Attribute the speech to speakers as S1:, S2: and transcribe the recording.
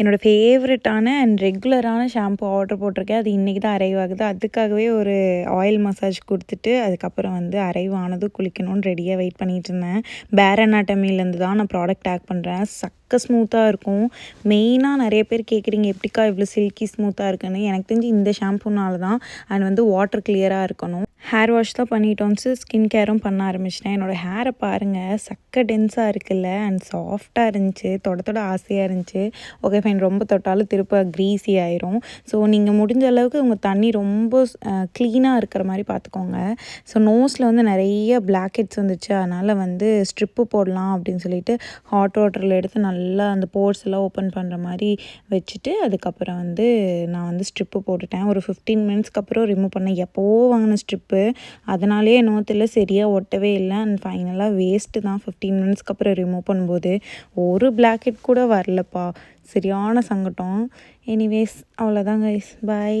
S1: என்னோடய ஃபேவரட்டான and ரெகுலரான shampoo order போட்டிருக்கேன். அது இன்றைக்கி தான் அரைவ் ஆகுது. அதுக்காகவே ஒரு ஆயில் மசாஜ் கொடுத்துட்டு அதுக்கப்புறம் வந்து அரைவ் ஆனதும் குளிக்கணும்னு ரெடியாக வெயிட் பண்ணிகிட்டு இருந்தேன். பேர் அனாட்டமிலேருந்து தான் நான் ப்ராடக்ட் டேக் பண்ணுறேன் சக்க ஸ்மூத்தாக இருக்கும். மெயினாக நிறைய பேர் கேட்குறீங்க எப்படிக்கா இவ்வளோ சில்கி ஸ்மூத்தாக இருக்குன்னு? எனக்கு தெரிஞ்சு இந்த ஷாம்புனால தான் அண்ட் வந்து வாட்டர் கிளியராக இருக்கணும். ஹேர் வாஷ் தான் பண்ணிட்டோம்ஸு ஸ்கின் கேரும் பண்ண ஆரம்பிச்சிட்டேன். என்னோடய ஹேரை பாருங்கள் சக்க டென்ஸாக இருக்குல்ல அண்ட் சாஃப்டாக இருந்துச்சு. தொட தொட ஆசையாக இருந்துச்சு. ஓகே ஃபைன் ரொம்ப தொட்டாலும் திருப்ப க்ரீஸி ஆயிரும். ஸோ நீங்கள் முடிஞ்ச அளவுக்கு உங்கள் தண்ணி ரொம்ப க்ளீனாக இருக்கிற மாதிரி பார்த்துக்கோங்க ஸோ நோஸில் வந்து நிறைய பிளாக் ஹெட்ஸ் வந்துச்சு. அதனால் வந்து ஸ்ட்ரிப்பு போடலாம் அப்படின்னு சொல்லிட்டு ஹாட் வாட்டரில் எடுத்து நல்லா அந்த போர்ஸ் எல்லாம் ஓப்பன் பண்ணுற மாதிரி வச்சுட்டு அதுக்கப்புறம் வந்து நான் வந்து ஸ்ட்ரிப்பு போட்டுட்டேன். ஒரு ஃபிஃப்டீன் மினிட்ஸ்க்கு அப்புறம் ரிமூவ் பண்ணேன். எப்போவோ வாங்கின ஸ்ட்ரிப் ஸ்ட்ரிப்பு அதனாலேயே என்னவோ தெரியல சரியாக ஒட்டவே இல்லை. அண்ட் ஃபைனலாக வேஸ்ட்டு தான். ஃபிஃப்டீன் மினிட்ஸ்க்கு அப்புறம் ரிமூவ் பண்ணும்போது ஒரு பிளாக்கெட் கூட வரலப்பா. சரியான சங்கடம். எனிவேஸ் அவ்வளோதான் கைஸ் பாய்